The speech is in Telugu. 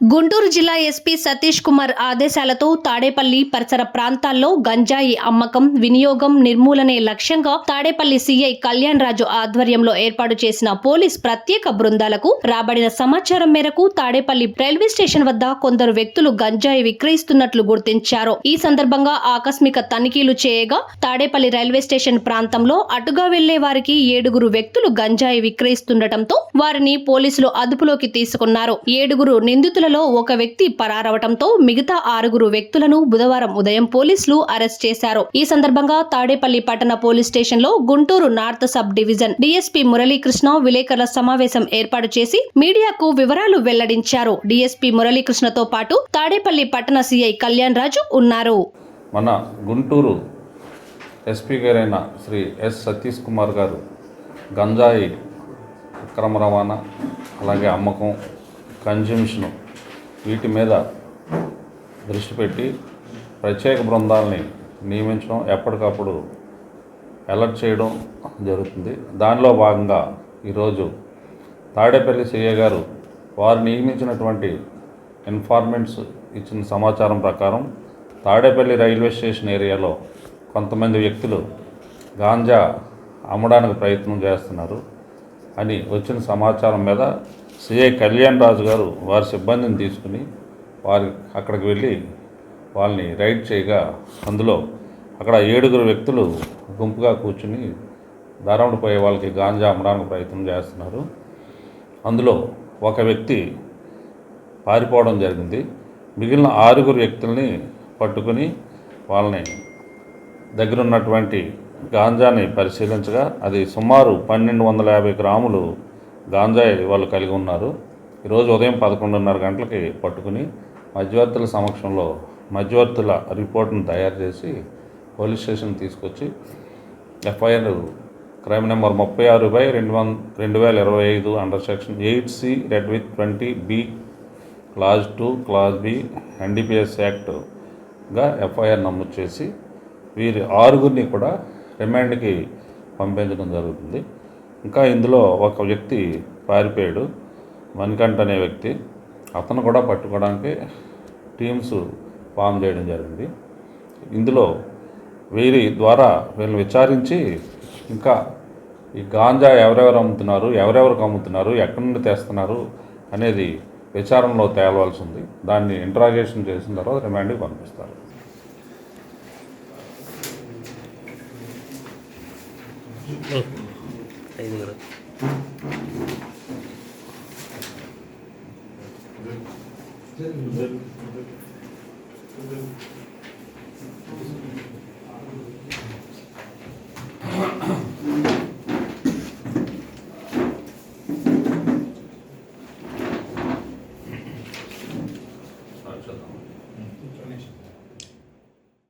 గుంటూరు జిల్లా ఎస్పీ సతీష్ కుమార్ ఆదేశాలతో తాడేపల్లి పరిసర ప్రాంతాల్లో గంజాయి అమ్మకం వినియోగం నిర్మూలనే లక్ష్యంగా తాడేపల్లి సీఐ కళ్యాణ్ రాజు ఆధ్వర్యంలో ఏర్పాటు చేసిన పోలీస్ ప్రత్యేక బృందాలకు రాబడిన సమాచారం మేరకు తాడేపల్లి రైల్వే స్టేషన్ వద్ద కొందరు వ్యక్తులు గంజాయి విక్రయిస్తున్నట్లు గుర్తించారు. ఈ సందర్భంగా ఆకస్మిక తనిఖీలు చేయగా తాడేపల్లి రైల్వే స్టేషన్ ప్రాంతంలో అటుగా వెళ్ళే వారికి ఏడుగురు వ్యక్తులు గంజాయి విక్రయిస్తుండటంతో వారిని పోలీసులు అదుపులోకి తీసుకున్నారు. ఏడుగురు నిందితుల నిందితులలో ఒక వ్యక్తి పరారవటంతో మిగతా ఆరుగురు వ్యక్తులను బుధవారం ఉదయం పోలీసులు అరెస్ట్ చేశారు. ఈ సందర్భంగా తాడేపల్లి పట్టణ పోలీస్ స్టేషన్లో Guntur north sub division DSP Muralikrishna విలేకరుల సమావేశం ఏర్పాటు చేసి మీడియాకు వివరాలు వెల్లడించారు. డీఎస్పీ మురళీకృష్ణతో పాటు తాడేపల్లి పట్టణ సిఐ కళ్యాణ్ రాజు ఉన్నారు. మన గుంటూరు ఎస్పీ గారైన శ్రీ ఎస్ సతీష్ కుమార్ గారు గంజాయి అక్రమ రవాణా అలాగే అమ్మకం కన్జ్యూమిషను వీటి మీద దృష్టి పెట్టి ప్రత్యేక బృందాలని నియమించడం ఎప్పటికప్పుడు అలర్ట్ చేయడం జరుగుతుంది. దానిలో భాగంగా ఈరోజు తాడేపల్లి సీఏ గారు వారు నియమించినటువంటి ఇన్ఫార్మెంట్స్ ఇచ్చిన సమాచారం ప్రకారం తాడేపల్లి రైల్వే స్టేషన్ ఏరియాలో కొంతమంది వ్యక్తులు గాంజా అమ్మడానికి ప్రయత్నం చేస్తున్నారు అని వచ్చిన సమాచారం మీద సిఐ కళ్యాణ్ రాజు గారు వారి సిబ్బందిని తీసుకుని వారి అక్కడికి వెళ్ళి వాళ్ళని రైడ్ చేయగా అందులో అక్కడ ఏడుగురు వ్యక్తులు గుంపుగా కూర్చుని దారముడు పోయే వాళ్ళకి గాంజా అమ్మడానికి ప్రయత్నం చేస్తున్నారు. అందులో ఒక వ్యక్తి పారిపోవడం జరిగింది. మిగిలిన ఆరుగురు వ్యక్తుల్ని పట్టుకుని వాళ్ళని దగ్గరున్నటువంటి గాంజాని పరిశీలించగా అది సుమారు పన్నెండు వందల యాభై గ్రాములు గాంజాయి వాళ్ళు కలిగి ఉన్నారు. ఈరోజు ఉదయం పదకొండున్నర గంటలకి పట్టుకుని మధ్యవర్తుల సమక్షంలో మధ్యవర్తుల రిపోర్ట్ను తయారు చేసి పోలీస్ స్టేషన్ తీసుకొచ్చి ఎఫ్ఐఆర్ క్రైమ్ నెంబర్ ముప్పై ఆరు బై రెండు వన్ రెండు వేల ఇరవై ఐదు under section eight C read with twenty B clause two clause B NDPS యాక్ట్గా FIR నమోదు చేసి వీరి ఆరుగురిని కూడా రిమాండ్కి పంపించడం జరుగుతుంది. ఇంకా ఇందులో ఒక వ్యక్తి పారిపోయాడు. మణికంఠ అనే వ్యక్తి. అతను కూడా పట్టుకోవడానికి టీమ్స్ ఫామ్ చేయడం జరిగింది. ఇందులో వీరి ద్వారా వీళ్ళని విచారించి ఇంకా ఈ గాంజా ఎవరెవరు అమ్ముతున్నారు ఎవరెవరికి అమ్ముతున్నారు ఎక్కడి నుండి తెస్తున్నారు అనేది విచారణలో తేలవలసి ఉంది. దాన్ని ఇంటరాగేషన్ చేసిన తర్వాత రిమాండ్కి పంపిస్తారు. Aynen.